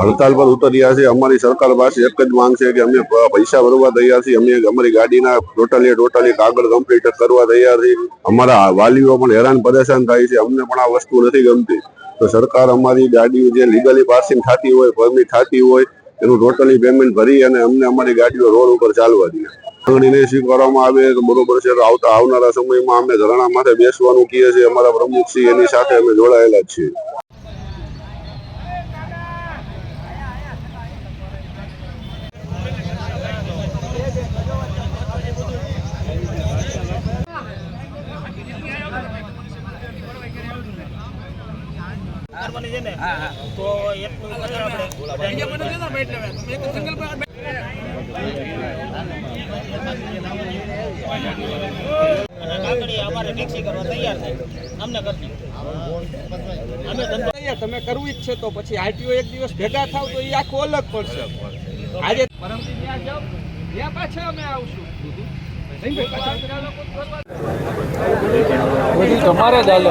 હડતાલ પર ઉતર્યા છે અમારી સરકાર પાસે એક જ માંગ છે કે અમે પૈસા ભરવા તૈયાર છીએ. અમે અમારી ગાડીના ટોટલી ટોટલી કાગળ કમ્પ્લીટ કરવા તૈયાર છીએ. અમારા વાલીઓ પણ હેરાન પરેશાન થાય છે. અમને પણ આ વસ્તુ નથી ગમતી. તો સરકાર અમારી ગાડીઓ જે લીગલી પાસિંગ થતી હોય પરમિટ થતી હોય, એનું ટોટલી પેમેન્ટ ભરી અને અમને અમારી ગાડીઓ રોડ ઉપર ચાલવા દે. માંગણીને સ્વીકારવામાં આવે તો બરોબર છે. આવતા, આવનારા સમયમાં અમે ધરણા માટે બેસવાનું કહીએ છીએ અમારા પ્રમુખશ્રી એની સાથે અમે જોડાયેલા જ છીએ. કરવાની છે ને તો એટલું કરીએ આપણે. કાકડી અમારે ટેક્સી કરવા તૈયાર થાય અમને કરજો અમે ધંધો તમે કરવું જ છે તો પછી આરટીઓ એક દિવસ ભેગા થાવ તો એ આખું અલગ પડશે. આજે પરમથી ત્યાં જાઓ. ત્યાં પાછા અમે આવશું. તમારે જ હાલે